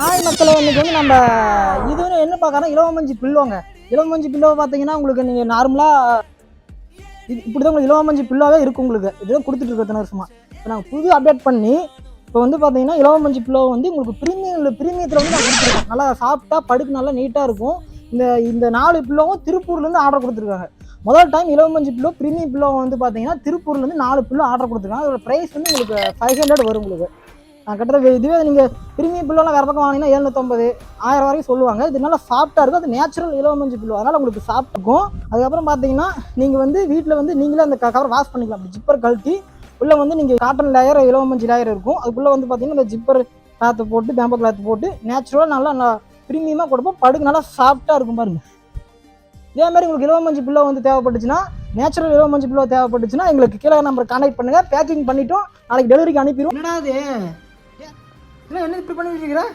Hi மக்களே இன்னைக்கு வந்து நம்ம இது என்ன பார்க்கறோம் இளவமஞ்சி பில்லோங்க இளவமஞ்சி பில்லோ பார்த்தீங்கன்னா உங்களுக்கு நீங்கள் நார்மலாக இது இப்படி தான் உங்களுக்கு இளவமஞ்சி பில்லாவே இருக்கும் உங்களுக்கு. இதுதான் கொடுத்துட்டு இருக்கோம் வருஷமா. இப்போ நாங்கள் புது அப்டேட் பண்ணி இப்போ வந்து பார்த்தீங்கன்னா இளவமஞ்சி பில்லோ வந்து உங்களுக்கு ப்ரீமியம் ப்ரீமியத்தில் வந்து நான் கொடுத்துருக்கேன் நல்லா சாப்பிட்டா படுக்கு நல்லா நீட்டாக இருக்கும். இந்த இந்த நாலு பில்லோவும் திருப்பூர்லேருந்து ஆர்டர் கொடுத்துருக்காங்க. முதல் டைம் இளவமஞ்சி பில்லோ ப்ரீமியம் பில்லோ வந்து பார்த்தீங்கன்னா திருப்பூர்லேருந்து நாலு பில்லோ ஆர்டர் கொடுத்துருக்காங்க. அதோட ப்ரைஸ் வந்து உங்களுக்கு ஃபைவ் ஹண்ட்ரட் வரும் உங்களுக்கு. நான் கிட்டத்தட்ட இதுவே நீங்கள் பிரிமியம் பில்லோலாம் வேறு பக்கம் வாங்கினீங்கன்னா எழுநூத்தொம்பது ஆயிரம் வரைக்கும் சொல்லுவாங்க. இது நல்லா சாஃப்ட்டாக இருக்கும். அது நேச்சுரல் இலவமஞ்சி பில்லோ அதனால் உங்களுக்கு சாஃப்ட் இருக்கும் அதுக்கப்புறம் பார்த்தீங்கன்னா நீங்கள் வந்து வீட்டில் வந்து நீங்களே அந்த கவர் வாஷ் பண்ணிக்கலாம். அப்படி ஜிப்பர் கழட்டி உள்ளே வந்து நீங்கள் காட்டன் லேயர் இலவமஞ்சி லேயர் இருக்கும். அதுக்குள்ளே வந்து பார்த்தீங்கன்னா இந்த ஜிப்பர் கிளாத்தை போட்டு பேம்போ கிளாத் போட்டு நேச்சுரலாக நல்லா நல்லா ப்ரீமியமாக கொடுப்போம். படுக்கு நல்லா சாஃப்ட்டாக இருக்கும் பாருங்கள் இதே மாதிரி உங்களுக்கு இலவமஞ்சி பில்லோ வந்து தேவைப்பட்டுச்சுன்னா நேச்சுரல் இலவமஞ்சி பில்லோ தேவைப்பட்டுச்சுன்னா எங்களுக்கு கீழே நம்பர் கான்டாக்ட் பண்ணுங்கள் பேக்கிங் பண்ணிட்டோம். நாளைக்கு டெலிவரிக்கு அனுப்பிடுவோம். என்னடாது என்ன என்ன இப்படி பண்ணி வச்சுக்கிறேன்